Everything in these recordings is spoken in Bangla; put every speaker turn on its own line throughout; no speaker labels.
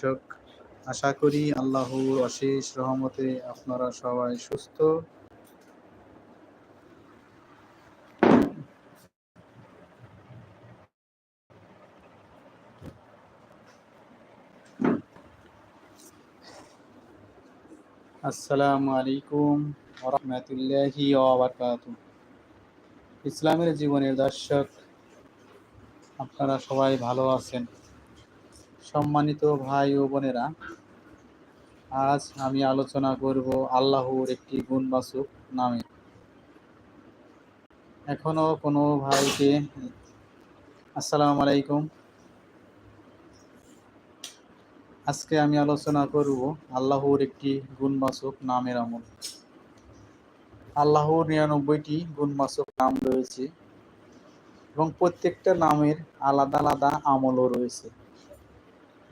দর্শক আশা করি আল্লাহর অশেষ রহমতে আপনারা সবাই সুস্থ। আসসালামু আলাইকুম রহমতুল্লাহি ইসলামের জীবনের দর্শক, আপনারা সবাই ভালো আছেন। সম্মানিত ভাই ও বোনেরা, আজ আমি আলোচনা করব আল্লাহর একটি গুণবাচক নামে। এখনও কোনো ভাইকে আসসালামু আলাইকুম আজকে আমি আলোচনা করব আল্লাহর একটি গুণবাচক নামের আমল। আল্লাহর নিরানব্বইটি গুণবাচক নাম রয়েছে এবং প্রত্যেকটা নামের আলাদা আলাদা আমলও রয়েছে।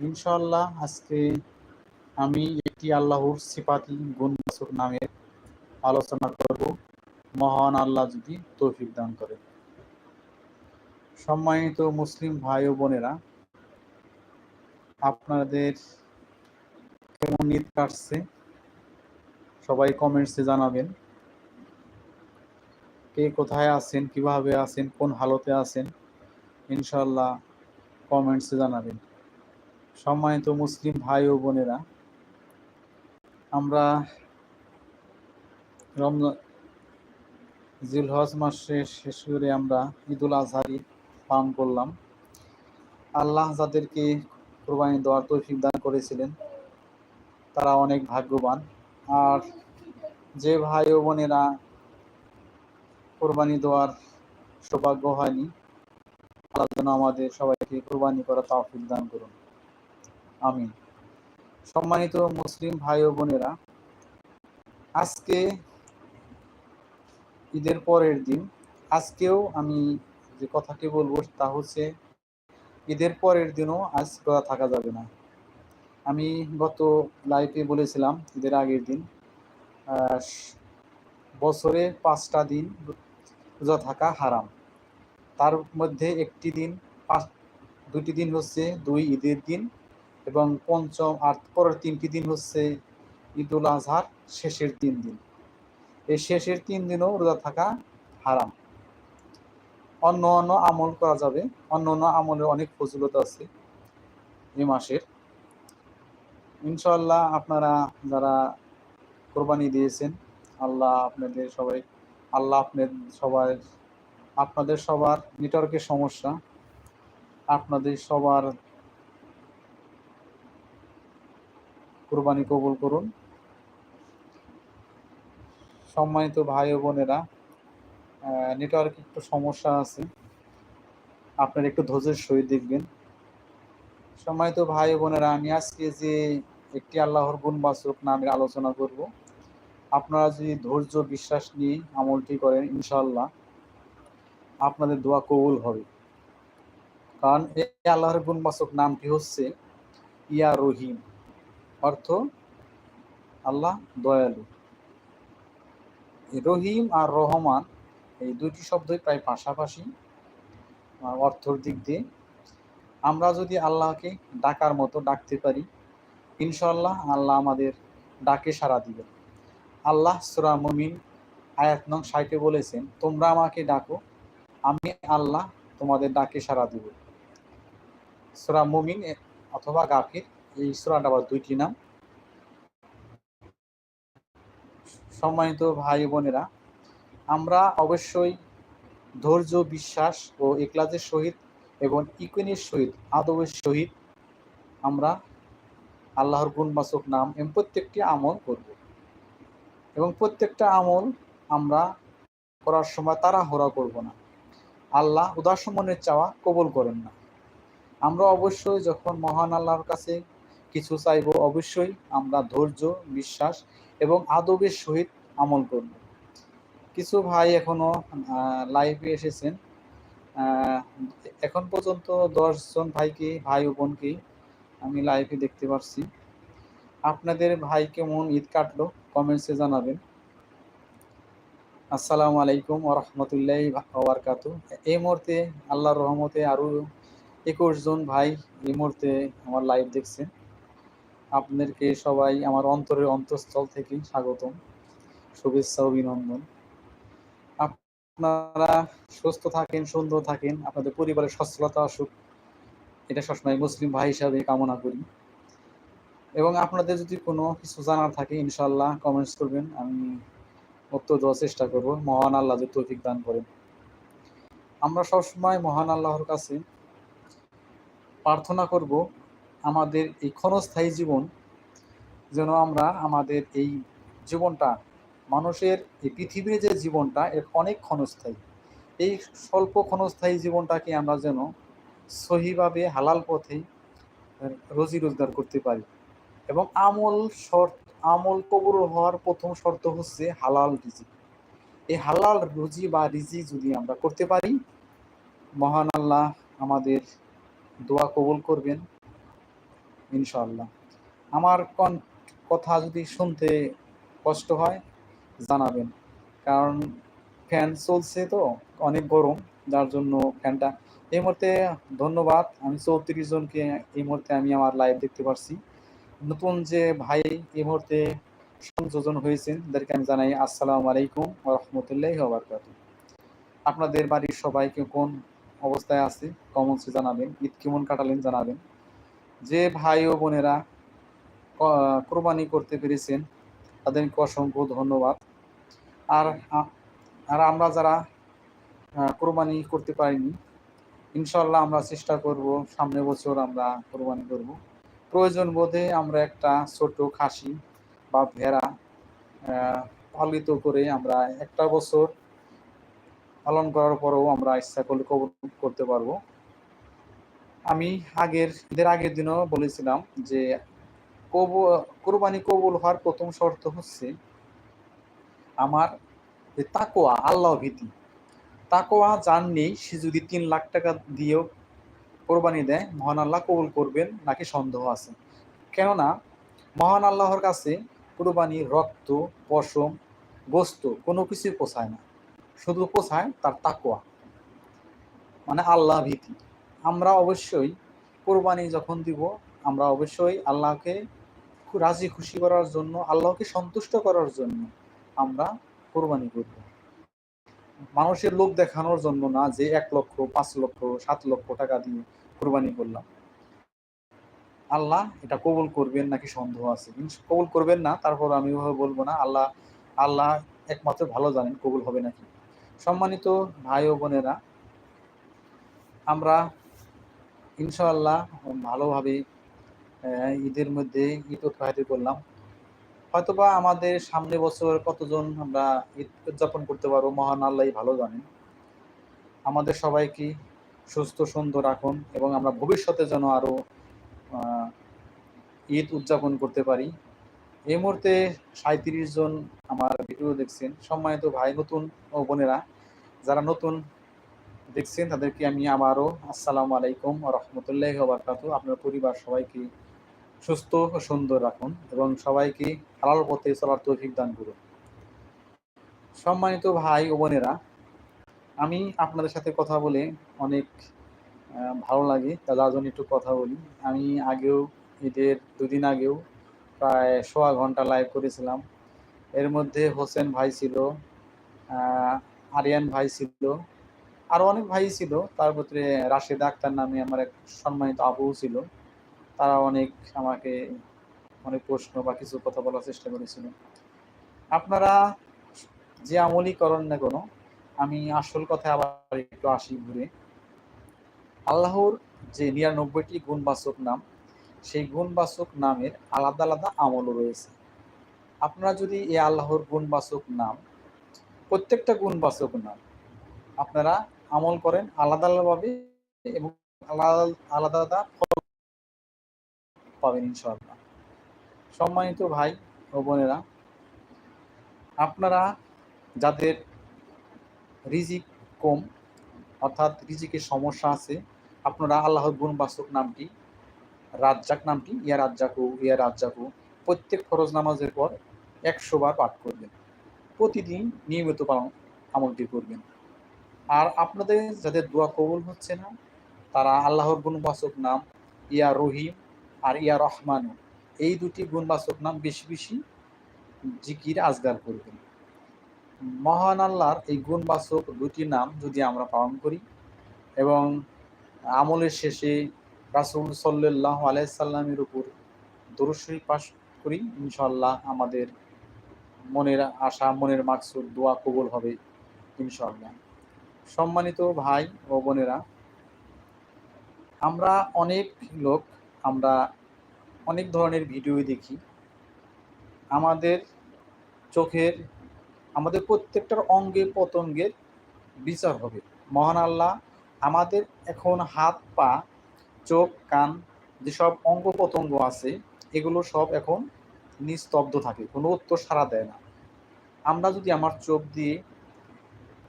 ইনশাল্লাহ আজকে আমি একটি আল্লাহর সিপাতি গুণবাচক নামের আলোচনা করব। মহান আল্লাহ যদি তৌফিক দান করে সম্মানিত মুসলিম ভাই ও বোনেরা, আপনাদের কেমন ঈদ কাটছে? সবাই কমেন্টসে জানাবেন। কে কোথায় আছেন, কীভাবে আছেন, কোন হালতে আছেন ইনশাল্লাহ কমেন্টসে জানাবেন। সম্মানিত মুসলিম ভাই ও বোনেরা, আমরা রমজান জিলহজ মাসে শেষ করে আমরা ঈদুল আজহারি পালন করলাম। আল্লাহ যাদেরকে কোরবানি দেওয়ার তৌফিক দান করেছিলেন, তারা অনেক ভাগ্যবান। আর যে ভাই ও বোনেরা কোরবানি দেওয়ার সৌভাগ্য হয়নি, আল্লাহ যেন আমাদের সবাইকে কোরবানি করা তৌফিক দান করুন। আমিন। সম্মানিত মুসলিম ভাই ও বোনেরা, আজকে ঈদের পরের দিন, আজকেও আমি যে কথাটি বলব তা হচ্ছে, ঈদের পরের দিনও আজ করা থাকা যাবে না। আমি গত লাইভে বলেছিলাম ঈদের আগের দিন বছরে পাঁচটা দিন রোজা থাকা হারাম। তার মধ্যে একটি দিন, পাঁচ, দুটি দিন হচ্ছে দুই ঈদের দিন এবং পঞ্চম আর পরের তিনটি দিন হচ্ছে ঈদুল আজহার শেষের তিন দিন। এই শেষের তিন দিনও রোজা থাকা হারাম। অন্য অন্য আমল করা যাবে। অন্য অন্য আমলের অনেক ফজিলত আছে এ মাসের। ইনশাল্লাহ আপনারা যারা কোরবানি দিয়েছেন, আল্লাহ আপনাদের সবাই, আল্লাহ আপনাদের সবাই আপনাদের সবার নেটওয়ার্কের সমস্যা, আপনাদের সবার কোরবানি কবুল করুন। সম্মানিত ভাই ও বোনেরা নেটওয়ার্ক একটু সমস্যা আছে। আপনারা একটু ধৈর্যের সহিত দেখবেন। সম্মানিত ভাই বোনেরা, আমি আজকে যে একটি আল্লাহর গুণবাচক নামের আলোচনা করব, আপনারা যদি ধৈর্য, বিশ্বাস নিয়ে আমলটি করেন ইনশাল্লাহ আপনাদের দোয়া কবুল হবে। কারণ এই আল্লাহর গুণবাচক নামটি হচ্ছে ইয়া রহিম। অর্থ আল্লাহ দয়ালু। রহিম আর রহমান এই দুটি শব্দই প্রায় পাশাপাশি অর্থর দিক দিয়ে। আমরা যদি আল্লাহকে ডাকার মতো ডাকতে পারি ইনশাল্লাহ আল্লাহ আমাদের ডাকে সাড়া দিবে। আল্লাহ সুরা মমিন আয়াত নং সাইটে বলেছেন, তোমরা আমাকে ডাকো, আমি আল্লাহ তোমাদের ডাকে সাড়া দিব। সুরা মমিন অথবা গাফির এই সুরাটা দুইটি নাম। সম্মানিত ভাই বোনেরা, আমরা অবশ্যই ধৈর্য, বিশ্বাস ও একলাজের সহিত এবং ইকুইনের সহিত, আদবের সহিত আমরা আল্লাহর গুণবাচক নাম এবং প্রত্যেকটি আমল করব। এবং প্রত্যেকটা আমল আমরা করার সময় তারা হরা করব না। আল্লাহ উদাসমনের চাওয়া কবল করেন না। আমরা অবশ্যই যখন মহান আল্লাহর কাছে কিছু চাইব অবশ্যই, আমরা ধৈর্য, বিশ্বাস এবং আদবের সহিত আমল করব। কিছু ভাই এখনও লাইভে এসেছেন। এখন পর্যন্ত দশজন ভাইকে ভাই ও বোনকে আমি লাইভে দেখতে পাচ্ছি আপনাদের ভাই কেমন ঈদ কাটলো? কমেন্টসে জানাবেন। আসসালামু আলাইকুম ওরহমতুল্লাহ ওবরকাত এই মুহূর্তে আল্লাহর রহমতে আরও একুশ জন ভাই এই মুহূর্তে আমার লাইভ দেখছেন। আপনাদেরকে সবাই আমার অন্তরের অন্তঃস্থল থেকে স্বাগতম। শুভেচ্ছা, অভিনন্দন। আপনারা সুস্থ থাকেন, সুন্দর থাকেন, আপনাদের পরিবারের সচ্ছলতা আসুক, এটা সবসময় মুসলিম ভাই হিসাবে কামনা করি। এবং আপনাদের যদি কোনো কিছু জানার থাকে ইনশাল্লাহ কমেন্টস করবেন, আমি উত্তর দেওয়ার চেষ্টা করব। মহান আল্লাহ যে তৌফিক দান করেন। আমরা সবসময় মহান আল্লাহর কাছে প্রার্থনা করব আমাদের এই ক্ষণস্থায়ী জীবন যেন আমরা আমাদের এই জীবনটা, মানুষের এই পৃথিবীর যে জীবনটা, এর অনেক ক্ষণস্থায়ী। এই স্বল্প ক্ষণস্থায়ী জীবনটাকে আমরা যেন সহিভাবে হালাল পথে রোজি রোজগার করতে পারি। এবং আমল শর্ত, আমল কবুল হওয়ার প্রথম শর্ত হচ্ছে হালাল রিজি এই হালাল রুজি বা রিজি যদি আমরা করতে পারি, মহান আল্লাহ আমাদের দোয়া কবুল করবেন। ইনশাআল্লাহ। আমার কন, কথা যদি শুনতে কষ্ট হয়, জানাবেন। কারণ ফ্যান চলছে তো, অনেক গরম, যার জন্য ফ্যানটা। এই মুহূর্তে ধন্যবাদ, আমি চৌত্রিশ জনকে এই মুহূর্তে আমি আমার লাইভ দেখতে পারছি। নতুন যে ভাই এই মুহূর্তে সংযোজন হয়েছেন, তাদেরকে আমি জানাই আসসালামু আলাইকুম রহমতুল্লাহ বারকাত আপনাদের বাড়ির সবাইকে কোন অবস্থায় আছে কমন কমনসে জানাবেন, ঈদ কেমন কাটালেন জানাবেন। যে ভাই ও বোনেরা কোরবানি করতে পেরেছেন, তাদেরকে অসংখ্য ধন্যবাদ। আর আর আমরা যারা কোরবানি করতে পারিনি ইনশাল্লাহ আমরা চেষ্টা করব সামনে বছর আমরা কোরবানি করব। প্রয়োজন বোধে আমরা একটা ছোট খাসি বা ভেড়া পালিত করে আমরা একটা বছর পালন করার পরেও আমরা ইচ্ছা করলে কবর করতে পারব। আমি আগের, ঈদের আগের দিনও বলেছিলাম যে কোরবানি কবুল হওয়ার প্রথম শর্ত হচ্ছে আমার তাকোয়া আল্লাহ ভীতি। তাকোয়া যার নেই, সে যদি তিন লাখ টাকা দিয়েও কোরবানি দেয়, মহান আল্লাহ কবুল করবেন নাকি সন্দেহ আছে। কেননা মহান আল্লাহর কাছে কোরবানি, রক্ত, পশম, গোস্ত কোনো কিছুই পোষায় না। শুধু পোষায় তার তাকোয়া মানে আল্লাহ ভীতি। আমরা অবশ্যই কোরবানি যখন দিব, আমরা অবশ্যই আল্লাহকে রাজি খুশি করার জন্য, আল্লাহকে সন্তুষ্ট করার জন্য আমরা কোরবানি করব। মানুষের লোক দেখানোর জন্য না যে এক লক্ষ, পাঁচ লক্ষ, সাত লক্ষ টাকা দিয়ে কোরবানি করলাম। আল্লাহ এটা কবুল করবেন নাকি সন্দেহ আছে? কবুল করবেন না, তারপর আমি ওভাবে বলব না। আল্লাহ আল্লাহ একমাত্র ভালো জানেন কবুল হবে নাকি। সম্মানিত ভাই ও বোনেরা, আমরা ইনশাআল্লাহ ভালোভাবে ঈদের মধ্যে ঈদ অতিবাহিত করলাম। হয়তোবা আমাদের সামনে বছর কতজন আমরা ঈদ উদযাপন করতে পারব, মহান আল্লাহ ভালো জানেন। আমাদের সবাইকে সুস্থ, সুন্দর রাখুন এবং আমরা ভবিষ্যতে যেন আরও ঈদ উদযাপন করতে পারি। এই মুহূর্তে সাঁত্রিশ জন আমার ভিডিও দেখছেন। সম্মানিত ভাই, নতুন ও বোনেরা, যারা নতুন দেখছেন, তাদেরকে আমি আবারও আসসালামু আলাইকুম রহমতুল্লাহ বারকাত আপনার পরিবার সবাইকে সুস্থ ও সুন্দর রাখুন এবং সবাইকে হালাল পথে চলার তৌফিক দান করুন। সম্মানিত ভাই ও বোনেরা, আমি আপনাদের সাথে কথা বলে অনেক ভালো লাগে তার জন্য একটু কথা বলি। আমি আগেও, ঈদের দুদিন আগেও প্রায় সোয়া ঘণ্টা লাইভ করেছিলাম। এর মধ্যে হোসেন ভাই ছিল আরিয়ান ভাই ছিল আরও অনেক ভাই ছিল। তার ভিতরে রাশেদ আক্তার নামে আমার এক সম্মানিত আবু ছিল। তারা অনেক আমাকে অনেক প্রশ্ন বা কিছু কথা বলার চেষ্টা করেছিল। আপনারা যে আমলই করেন না কোনো, আমি আসল কথা আবার একটু আসি ঘুরে। আল্লাহর যে নিরানব্বইটি গুণবাচক নাম, সেই গুণবাচক নামের আলাদা আলাদা আমলও রয়েছে। আপনারা যদি এই আল্লাহর গুণবাচক নাম, প্রত্যেকটা গুণবাচক নাম আপনারা আমল করেন আলাদা আলাদাভাবে এবং আলাদা আলাদা আলাদা ফল পাবেন ইনশাআল্লাহ। সম্মানিত ভাই ও বোনেরা, আপনারা যাদের রিজিক কম অর্থাৎ রিজিকের সমস্যা আছে, আপনারা আল্লাহর গুণবাচক নামটি, রাজ্জাক নামটি, ইয়া রাজ্জাকু ইয়া রাজ্জাকু, প্রত্যেক ফরজ নামাজের পর একশো বার পাঠ করবেন। প্রতিদিন নিয়মিত পালন আমলটি করবেন। আর আপনাদের যাদের দোয়া কবুল হচ্ছে না, তারা আল্লাহর গুণবাচক নাম ইয়া রহিম আর ইয়া রহমানু, এই দুটি গুণবাচক নাম বেশি বেশি জিকির আজগার করবেন। মহান আল্লাহর এই গুণবাচক দুটি নাম যদি আমরা পালন করি এবং আমলের শেষে রাসুল সাল্লাহ আলাইসাল্লামের উপর দরুশরী পাশ করি ইনশাল্লাহ আমাদের মনের আশা, মনের মাকসুদ, দোয়া কবুল হবে ইনশাল্লাহ সম্মানিত ভাই ও বোনেরা, আমরা অনেক লোক, আমরা অনেক ধরনের ভিডিও দেখি। আমাদের চোখের, আমাদের প্রত্যেকটার অঙ্গে পতঙ্গের বিচার হবে। মহান আল্লাহ আমাদের এখন হাত, পা, চোখ, কান যেসব অঙ্গ প্রত্যঙ্গ আছে, এগুলো সব এখন নিস্তব্ধ থাকে, কোনো উত্তর সাড়া দেয় না। আমরা যদি আমার চোখ দিয়ে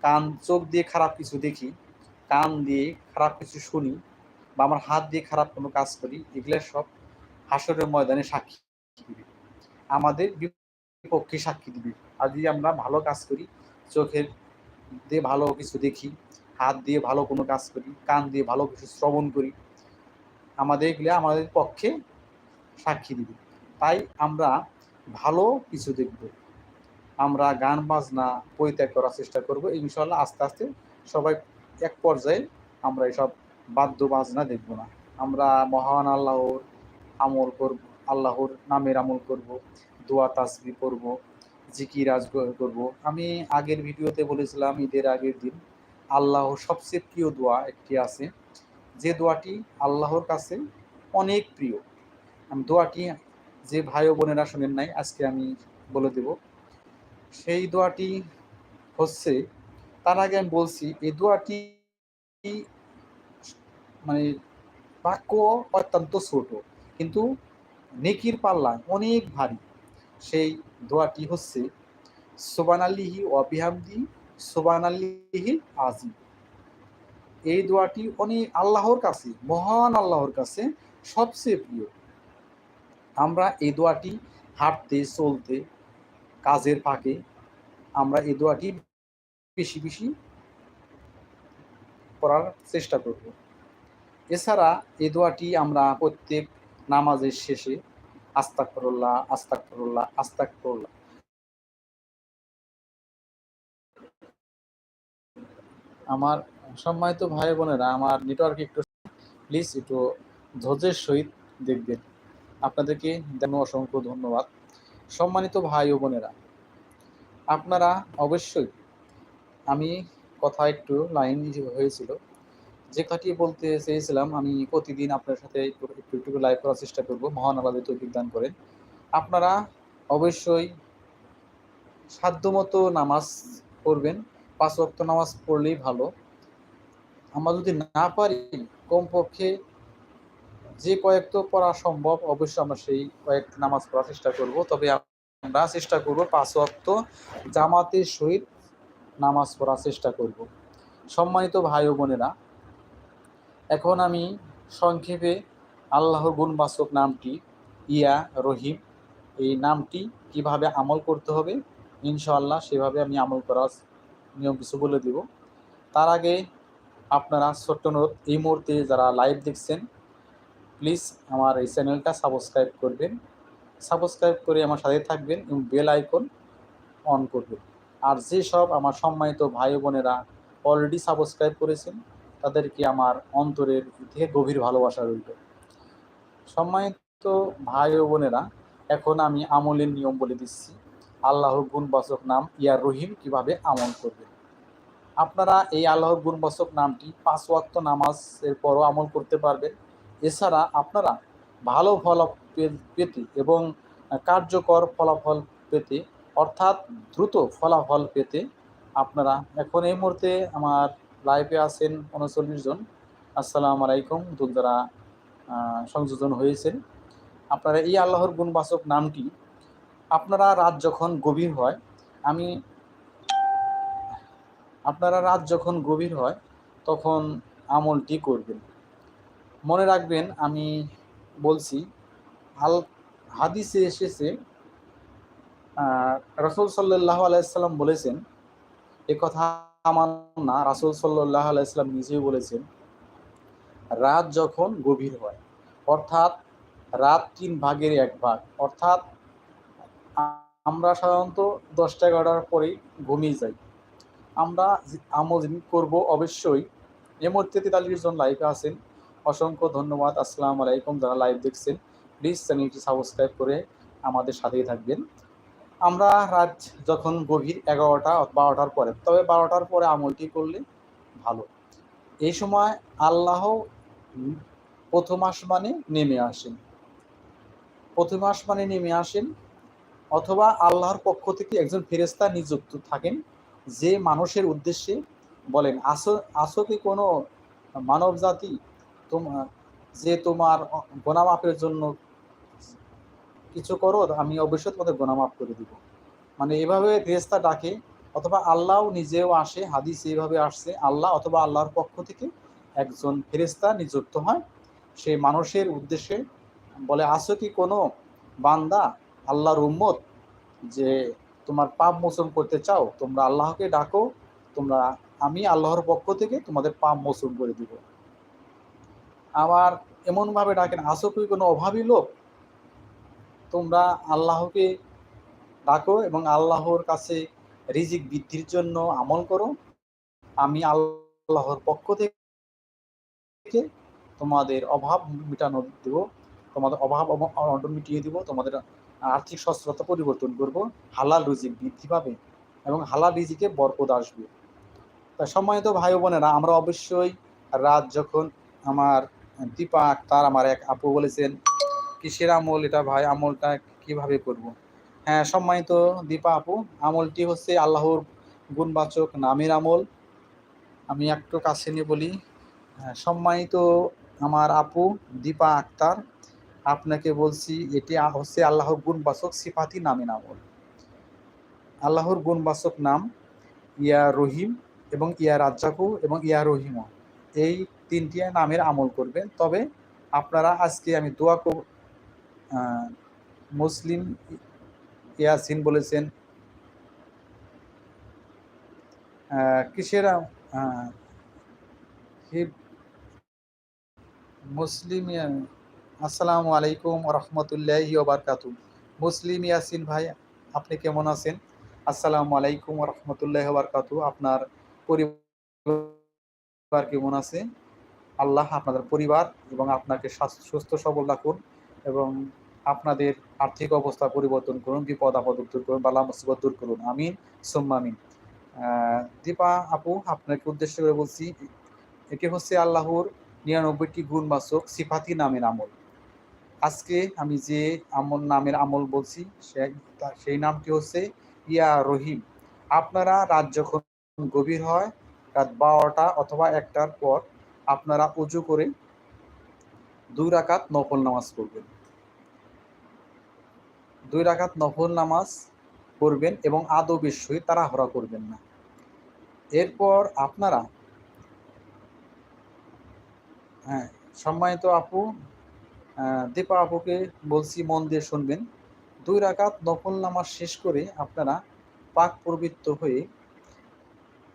কান, চোখ দিয়ে খারাপ কিছু দেখি, কান দিয়ে খারাপ কিছু শুনি বা আমার হাত দিয়ে খারাপ কোনো কাজ করি, এগুলো সব হাসরের ময়দানে সাক্ষী দিবে। আমাদের বিপক্ষে সাক্ষী দিবে। আর যদি আমরা ভালো কাজ করি, চোখের দিয়ে ভালো কিছু দেখি, হাত দিয়ে ভালো কোনো কাজ করি, কান দিয়ে ভালো কিছু শ্রবণ করি, আমাদের এগুলো আমাদের পক্ষে সাক্ষী দিবে। তাই আমরা ভালো কিছু দেখব। আমরা গান, বাজনা পরিত্যাগ করার চেষ্টা করব। ইনশাল্লাহ আস্তে আস্তে সবাই এক পর্যায়ে আমরা এসব বাদ্য, বাজনা দেখব না। আমরা মহান আল্লাহর আমল করব, আল্লাহর নামের আমল করব, দোয়া তাসবি করব জিকিরাজ করব। আমি আগের ভিডিওতে বলেছিলাম ঈদের আগের দিন আল্লাহর সবচেয়ে প্রিয় দোয়া একটি আছে। যে দোয়াটি আল্লাহর কাছে অনেক প্রিয়। দোয়াটি যে ভাই বোনেরা শোনেন নাই, আজকে আমি বলে দেব। সেই দোয়াটি হচ্ছে, তার আগে আমি বলছি, এই দোয়াটি মানে বাক্য অত্যন্ত ছোট, কিন্তু নেকির পাল্লা অনেক ভারী। সেই দোয়াটি হচ্ছে সোবান আল্লিহি অবিহামদি সোবান আল্লিহি আজিম এই দোয়াটি অনেক আল্লাহর কাছে, মহান আল্লাহর কাছে সবচেয়ে প্রিয়। আমরা এই দোয়াটি হাঁটতে, চলতে কাজের ফাঁকে আমরা এই দোয়াটি বেশি বেশি করার চেষ্টা করব। এছাড়া এই দোয়াটি আমরা প্রত্যেক নামাজের শেষে আস্তাক করল্লাহ আস্তাক করল্লাহ আস্তাক করল্লাহ আমার সম্মানিত ভাই বোনেরা, আমার নেটওয়ার্ক একটু প্লিজ একটু ধৈর্যের সহিত দেখবেন। আপনাদেরকে যেন অসংখ্য ধন্যবাদ। সম্মানিত ভাই ও বোনেরা, আপনারা অবশ্যই আমি কথা একটু লাইন হয়েছিল, যে কথাটি বলতে চেয়েছিলাম, আমি প্রতিদিন আপনার সাথে একটু একটু লাইভ করার চেষ্টা করব। মহান আলাদা তৌফিক দান করেন। আপনারা অবশ্যই সাধ্যমতো নামাজ পড়বেন। পাঁচ ওয়াক্ত নামাজ পড়লেই ভালো। আমরা যদি না পারি, কমপক্ষে যে কয়েক তো পড়া সম্ভব, অবশ্যই আমরা সেই কয়েকটি নামাজ পড়ার চেষ্টা করব। তবে আমরা চেষ্টা করব পাঁচ ওয়াক্ত জামাতের সহিত নামাজ পড়ার চেষ্টা করব। সম্মানিত ভাই ও বোনেরা, এখন আমি সংক্ষেপে আল্লাহর গুণবাচক নামটি ইয়া রহিম, এই নামটি কীভাবে আমল করতে হবে, ইনশাআল্লাহ সেভাবে আমি আমল করার নিয়ম কিছু বলে দেব। তার আগে আপনারা ছোট্ট অনুরোধ, এই মুহূর্তে যারা লাইভ দেখছেন প্লিজ আমার এই চ্যানেলটা সাবস্ক্রাইব করবেন। সাবস্ক্রাইব করে আমার সাথে থাকবেন এবং বেল আইকন অন করবেন। আর যেসব আমার সম্মানিত ভাই বোনেরা অলরেডি সাবস্ক্রাইব করেছেন, তাদেরকে আমার অন্তরের থেকে গভীর ভালোবাসা রইল। সম্মানিত ভাই বোনেরা, এখন আমি আমলের নিয়ম বলে দিচ্ছি। আল্লাহর গুণবাচক নাম ইয়ার রহিম কীভাবে আমল করবেন? আপনারা এই আল্লাহর গুণবাচক নামটি পাঁচ ওয়াক্ত নামাজের পরও আমল করতে পারবেন। এছাড়া আপনারা ভালো ফল পেতে এবং কার্যকর ফলাফল পেতে, অর্থাৎ দ্রুত ফলাফল পেতে আপনারা এখন এই মুহূর্তে আমার লাইভে আছেন উনচল্লিশ জন। আসসালামু আলাইকুম দূর দ্বারা সংযোজন হয়েছেন। আপনারা এই আল্লাহর গুণবাচক নামটি আপনারা রাত যখন গভীর হয়, আমি আপনারা রাত যখন গভীর হয়, তখন আমলটি করবেন। মনে রাখবেন, আমি বলছি আল হাদিসে এসেছে রসুল সাল্লাহ আলাইসাল্লাম বলেছেন, এ কথা আমার না, রাসুল সাল্লাহ আলাইসাল্লাম নিজেও বলেছেন, রাত যখন গভীর হয়, অর্থাৎ রাত তিন ভাগের এক ভাগ, অর্থাৎ আমরা সাধারণত দশটা এগারোটার পরেই ঘুমিয়ে যাই। আমরা আমল করব, অবশ্যই এ মুহূর্তে তেতাল্লিশ জন লাইভে আছেন অসংখ্য ধন্যবাদ। আসসালামু আলাইকুম। যারা লাইভ দেখছেন প্লিজ চ্যানেলটি সাবস্ক্রাইব করে আমাদের সাথেই থাকবেন। আমরা রাত যখন গভীর এগারোটা বারোটার পরে, তবে বারোটার পরে আমলটি করলে ভালো। এই সময় আল্লাহ প্রথম আসমানে নেমে আসেন। প্রথম আসমানে নেমে আসেন অথবা আল্লাহর পক্ষ থেকে একজন ফেরেস্তা নিযুক্ত থাকেন, যে মানুষের উদ্দেশ্যে বলেন, আসো আসো কি কোনো মানব জাতি তোমার, যে তোমার গোনামাপের জন্য কিছু করো, আমি অবশ্যই তোমাদের গোনামাপ করে দিব। মানে এভাবে ফেরেস্তা ডাকে, অথবা আল্লাহ নিজেও আসে, হাদিস এইভাবে আসছে, আল্লাহ অথবা আল্লাহর পক্ষ থেকে একজন ফেরেস্তা নিযুক্ত হয়। সে মানুষের উদ্দেশ্যে বলে আসো কি কোনো বান্দা, আল্লাহর উম্মত, যে তোমার পাপ মোচন করতে চাও? তোমরা আল্লাহকে ডাকো, তোমরা, আমি আল্লাহর পক্ষ থেকে তোমাদের পাপ মোচন করে দিব। আবার এমনভাবে ডাকেন, আসো কি কোনো অভাবী লোক? তোমরা আল্লাহকে ডাকো এবং আল্লাহর কাছে রিজিক বৃদ্ধির জন্য আমল করো। আমি আল্লাহর পক্ষ থেকে তোমাদের অভাব মিটানো দেব, তোমাদের অভাব অনটন মিটিয়ে দিব, তোমাদের আর্থিক সচ্ছলতা পরিবর্তন করব, হালাল রিজিক বৃদ্ধি পাবে এবং হালাল রিজিকে বরকত আসবে। তা সম্মানিত ভাই বোনেরা, আমরা অবশ্যই রাত যখন আমার দীপা আক্তার আমার এক আপু বলেছেন কিসের আমল এটা ভাই? আমলটা কীভাবে করব। হ্যাঁ সম্মানিত দীপা আপু আমলটি হচ্ছে আল্লাহর গুণবাচক নামের আমল। আমি একটু কাছে নিয়ে বলি হ্যাঁ, সম্মানিত আমার আপু দীপা আক্তার আপনাকে বলছি এটি হচ্ছে আল্লাহর গুণবাচক সিফাতি নামের আমল। আল্লাহর গুণবাচক নাম ইয়া রহিম এবং ইয়া রাজ্জাকু এবং ইয়া রহিমও এই তিনটি নামের আমল করবেন। তবে আপনারা আজকে আমি দোয়া মুসলিম ইয়াসিন বলেছেন কিসের মুসলিম আসসালামু আলাইকুম রহমতুল্লাহি ওবরকাতু মুসলিম ইয়াসিন ভাই, আপনি কেমন আছেন? আসসালামু আলাইকুম রহমতুল্লাহ ওবরকাতু আপনার পরিবার কেমন আছে? আল্লাহ আপনাদের পরিবার এবং আপনাকে সুস্থ, সবল রাখুন এবং আপনাদের আর্থিক অবস্থা পরিবর্তন করুন, বিপদ, আপদ দূর করুন, বালা, মুসিবত দূর করুন। আমিন সোম্মামিন দীপা আপু, আপনাকে উদ্দেশ্য করে বলছি এটি হচ্ছে আল্লাহর নিরানব্বইটি গুণবাচক সিফাতি নামের আমল। আজকে আমি যে আমল, নামের আমল বলছি, সে সেই নামটি হচ্ছে ইয়া রহিম। আপনারা রাত যখন গভীর হয়, রাত বারোটা অথবা একটার পর আপনারা উজু করে দুই রাকাত নফল নামাজ পড়বেন। দুই রাকাত নফল নামাজ পড়বেন এবং আদবের সহিত তাড়াহড়া করবেন না। এরপর আপনারা হ্যাঁ সম্মানিত আপু দীপা আপুকে বলছি মন দিয়ে শুনবেন। দুই রাকাত নফল নামাজ শেষ করে আপনারা পাক প্রবৃত্ত হয়ে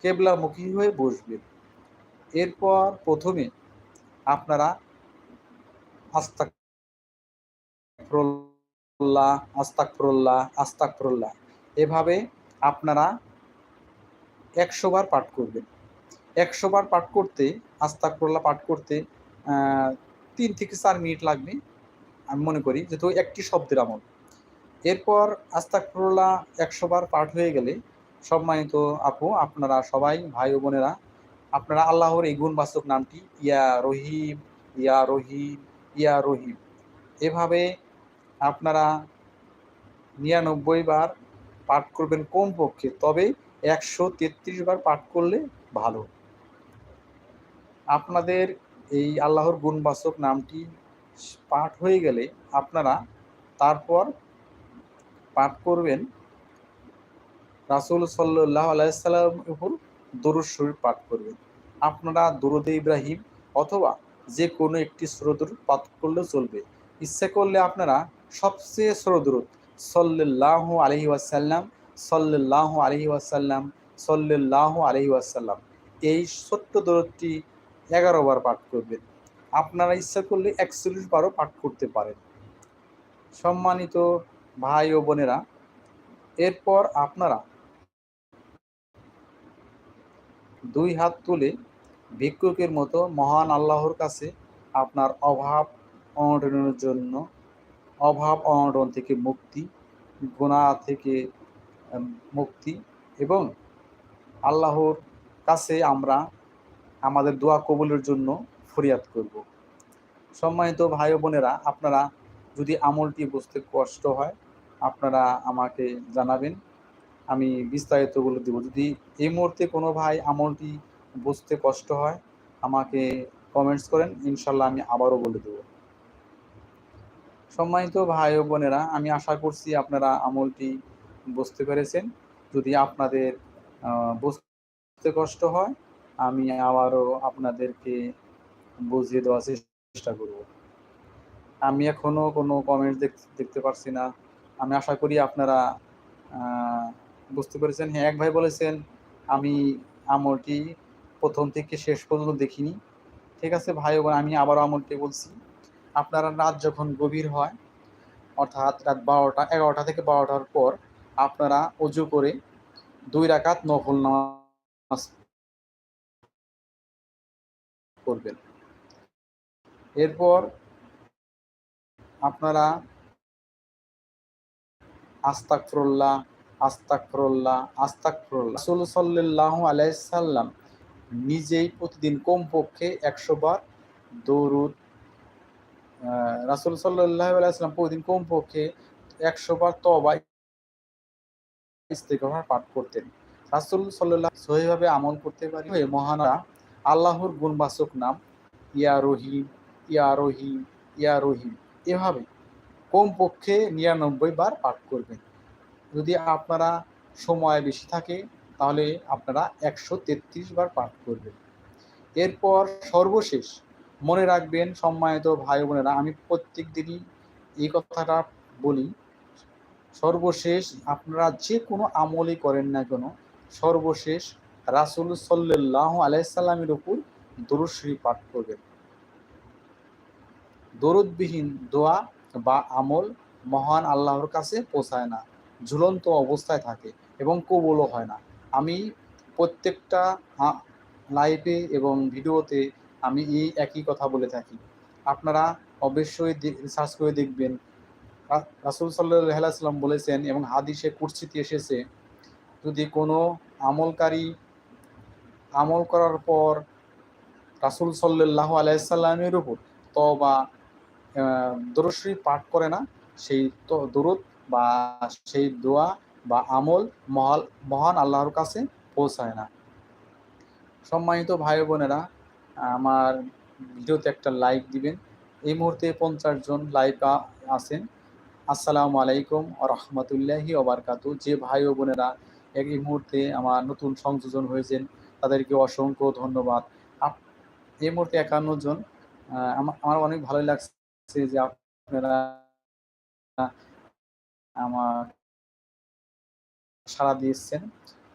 কেবলামুখী হয়ে বসবেন। এরপর প্রথমে আপনারা আস্তাক আস্তাকফরুল্লাহ আস্তাকফরুল্লাহ এভাবে আপনারা একশো বার পাঠ করবেন। একশো বার পাঠ করতে আস্তাক আস্তাকফরুল্লাহ পাঠ করতে তিন থেকে চার মিনিট লাগবে, আমি মনে করি, যেহেতু একটি শব্দের আমল। এরপর আস্তাকফরুল্লাহ একশো বার পাঠ হয়ে গেলে সম্মানিত আপু, আপনারা সবাই, ভাই বোনেরা আপনারা আল্লাহর এই গুণবাচক নামটি ইয়া রহিম ইয়া রহিম ইয়া রহিম। এভাবে আপনারা নিরানব্বই বার পাঠ করবেন কমপক্ষে, তবে একশো তেত্রিশ বার পাঠ করলে ভালো। আপনাদের এই আল্লাহর গুণবাচক নামটি পাঠ হয়ে গেলে আপনারা তারপর পাঠ করবেন রাসুল সাল্লাহ আলাইসাল্লাম উপর দরুদ শরীফ পাঠ করবেন। আপনারা দরুদে ইব্রাহিম অথবা যে কোনো একটি সুরদুর পাঠ করলেও চলবে। ইচ্ছা করলে আপনারা সবচেয়ে সুরদুরুদ সল্লাহ আলহি ওয়াসাল্লাম সল্লাহ আলহি ওয়াসাল্লাম সল্লাহ আলহি ওয়াসাল্লাম এই ছোট্ট দরদটি এগারো বার পাঠ করবেন। আপনারা ইচ্ছা করলে একচল্লিশ বারও পাঠ করতে পারেন। সম্মানিত ভাই ও বোনেরা, এরপর আপনারা দুই হাত তুলে ভিক্ষুকের মতো মহান আল্লাহর কাছে আপনার অভাব অনটনের জন্য, অভাব অনটন থেকে মুক্তি, গুণা থেকে মুক্তি এবং আল্লাহর কাছে আমরা আমাদের দোয়া কবুলের জন্য ফরিয়াদ করব। সম্মানিত ভাই বোনেরা, আপনারা যদি আমলটি বুঝতে কষ্ট হয়, আপনারা আমাকে জানাবেন। আমি বিস্তারিত বলে দেবো। যদি এই মুহূর্তে কোনো ভাই আমলটি বুঝতে কষ্ট হয়, আমাকে কমেন্টস করেন, ইনশাল্লাহ আমি আবারও বলে দেব। সম্মানিত ভাই ও বোনেরা, আমি আশা করছি আপনারা আমলটি বুঝতে পেরেছেন। যদি আপনাদের বুঝতে কষ্ট হয়, আমি আবারও আপনাদেরকে বুঝিয়ে দেওয়ার চেষ্টা করব। আমি এখনও কোনো কমেন্ট দেখতে পারছি না। আমি আশা করি আপনারা বুঝতে পেরেছেন? হ্যাঁ এক ভাই বলেছেন, আমি আমলটি প্রথম থেকে শেষ পর্যন্ত দেখিনি। ঠিক আছে, ভাই বোন, আমি আবারও আমলটি বলছি। আপনারা রাত যখন গভীর হয়, অর্থাৎ রাত বারোটা, এগারোটা থেকে বারোটার পর আপনারা অজু করে দুই রাকাত নফল নামাজ করবেন এরপর আপনারা আস্তাকফরুল্লাহ আস্তাকফরুল্লাহ আস্তাকফরুল্লাহ রাসূল সাল্লাল্লাহু আলাইহি সাল্লাম নিজেই প্রতিদিন কমপক্ষে একশো বার দৌরুদ রাসূল সাল্লাল্লাহু আলাইহি সাল্লাম প্রতিদিন কমপক্ষে একশো বার তওবা ইস্তেগফার পাঠ করতেন। রাসূল সাল্লাল্লাহ সহিভাবে আমল করতে পারি হয়ে মহানরা আল্লাহর গুণবাচক নাম, ইয়া রহিম ইয়া রহিম ইয়া রহিম। এভাবে কমপক্ষে নিরানব্বই বার পাঠ করবেন। যদি আপনারা সময় বেশি থাকে, তাহলে আপনারা একশো তেত্রিশ বার পাঠ করবেন। এরপর সর্বশেষ, মনে রাখবেন সম্মানিত ভাই বোনেরা, আমি প্রত্যেক দিনই এই কথাটা বলি, সর্বশেষ আপনারা যে কোনো আমলই করেন না কেন, সর্বশেষ রাসুল সাল্লাহ আলাইসাল্লামের উপর দরুদ পাঠ করবেন। দরুদবিহীন দোয়া বা আমল মহান আল্লাহর কাছে পৌঁছায় না। ঝুলন্ত অবস্থায় থাকে এবং কবলও হয় না। আমি প্রত্যেকটা লাইভে এবং ভিডিওতে আমি এই একই কথা বলে থাকি। আপনারা অবশ্যই সার্চ করে দেখবেন। রাসুল সাল্লাহ সাল্লাম বলেছেন এবং হাদিসে কুর্সিতে এসেছে, যদি কোনো আমলকারী আমল করার পর রাসুল সাল্লাহ আলাইসাল্লামের উপর তবা দরশ্রী পাঠ করে না, সেই তো, দরুদ বা সেই দোয়া বা আমল মহাল, মহান আল্লাহর কাছে পৌঁছায় না। সম্মানিত ভাই বোনেরা, আমার ভিডিওতে একটা লাইক দিবেন। এই মুহূর্তে পঞ্চাশ জন লাইক আছেন। আসসালামু আলাইকুম রহমতুল্লাহি ওবরকাতু যে ভাই ও বোনেরা এই মুহূর্তে আমার নতুন সংযোজন হয়েছেন, তাদেরকে অসংখ্য ধন্যবাদ। এই মুহূর্তে একান্ন জন আমার অনেক ভালোই লাগছে যে আপনারা আমার সাড়া দিয়েছেন।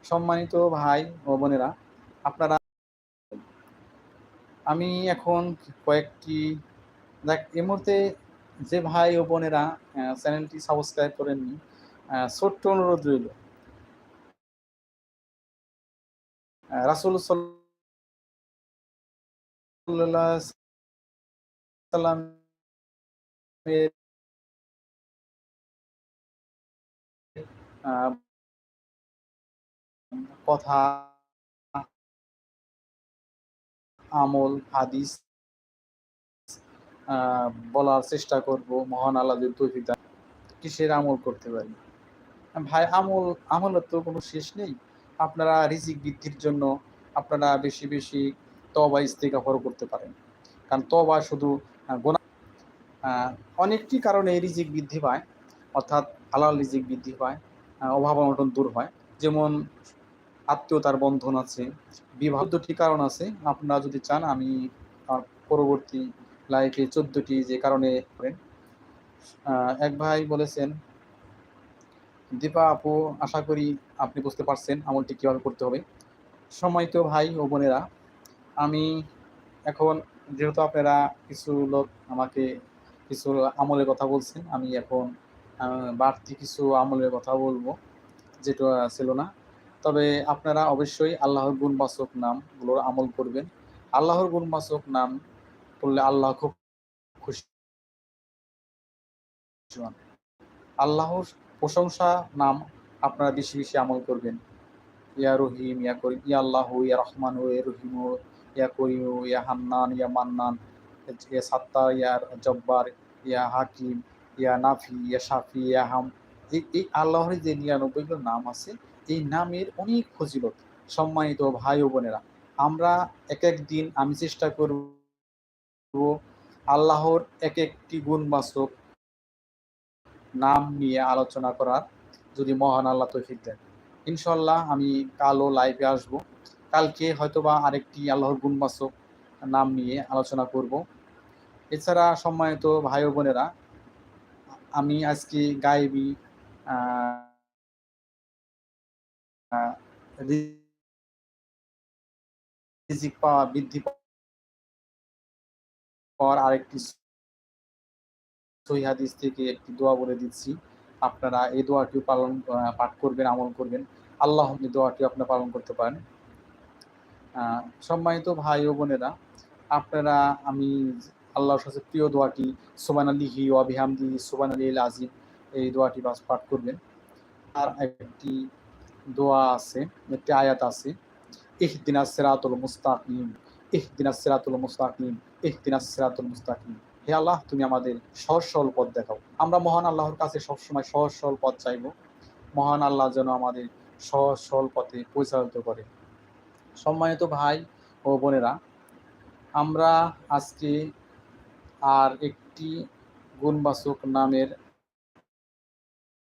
সম্মানিত ভাই ও বোনেরা, আপনারা আমি এখন কয়েকটি, দেখ, এই মুহূর্তে যে ভাই ও বোনেরা চ্যানেলটি সাবস্ক্রাইব করেননি ছোট্ট অনুরোধ রইল। রাসুল সাল্লাম কথা, আমল, হাদিস বলার চেষ্টা করব, মহান আল্লাহদের তৌফিক কিসের আমল করতে পারি? ভাই, আমল, আমলের তো কোনো শেষ নেই। আপনারা রিজিক বৃদ্ধির জন্য আপনারা বেশি বেশি তবা ইস্তেকাফর করতে পারেন। কারণ তবা শুধু গোনা অনেকটি কারণে রিজিক বৃদ্ধি পায়, অর্থাৎ হালাল রিজিক বৃদ্ধি পায়। অভাব অনটন দূর হয়। যেমন আত্মীয়তার বন্ধন আছে বিবাহ কারণ আছে। আপনারা যদি চান, আমি পরবর্তী লাইফে চোদ্দটি যে কারণে করেন। এক ভাই বলেছেন, দীপা আপু, আশা করি আপনি বুঝতে পারছেন আমলটি কীভাবে করতে হবে। সময় তো ভাই ও বোনেরা, আমি এখন যেহেতু আপনারা কিছু লোক আমাকে কিছু আমলের কথা বলছেন, আমি এখন বাড়তি কিছু আমলের কথা বলব, যেটা ছিল না। তবে আপনারা অবশ্যই আল্লাহর গুণবাচক নামগুলোর আমল করবেন। আল্লাহর গুণবাচক নাম করলে আল্লাহ খুব খুশি আল্লাহর প্রশংসা নাম আপনারা বেশি বেশি আমল করবেন। ইয়া রহিম, ইয়া করিম, ইয়া আল্লাহ, ইয়া রহমান, ইয়া রহিম, ইয়া করিম, ইয়া হান্নান, ইয়া মান্নান, ইয়া সাত্তার, ইয়া জব্বার, ইয়া হাকিম ইয়া নাফি, ইয়া হাম, এই এই আল্লাহর যে নিরানব্বইগুলো নাম আছে, এই নামের অনেক ফজিলত সম্মানিত ভাই ও বোনেরা। আমরা এক এক দিন আমি চেষ্টা করব আল্লাহর এক একটি গুণবাচক নাম নিয়ে আলোচনা করার। যদি মহান আল্লাহ তৌফিক দেন। ইনশাল্লাহ আমি কালও লাইভে আসব। কালকে হয়তোবা আরেকটি আল্লাহর গুণবাচক নাম নিয়ে আলোচনা করব। এছাড়া সম্মানিত ভাই বোনেরা আমি আজকে গায়েবী রিজিক পাওয়া, বৃদ্ধি পাওয়ার আরেকটি হাদিস থেকে একটি দোয়া বলে দিচ্ছি। আপনারা এই দোয়াটিও পালন পাঠ করবেন, আমল করবেন। আল্লাহ এই দোয়াটি আপনারা পালন করতে পারেন। সম্মানিত ভাই ও বোনেরা, আপনারা আমি আল্লাহর সাথে প্রিয় দোয়াটি সুবান আলিহি ও বিহামদি সুবান আলী আজিম এই দোয়াটি বাস পাঠ করবেন। আর একটি দোয়া আছে, একটি আয়াত আছে, ইহদিনা সিরাতুল মুস্তাকিম, ইহদিনা সিরাতুল মুস্তাকিম, ইহদিনা সিরাতুল মুস্তাকিম। হে আল্লাহ, তুমি আমাদের সহজ সরল পথ দেখাও। আমরা মহান আল্লাহর কাছে সবসময় সহজ সরল পথ চাইব। মহান আল্লাহ যেন আমাদের সহজ সরল পথে পরিচালিত করে। সম্মানিত ভাই ও বোনেরা, আমরা আজকে আর একটি গুণবাচক নামের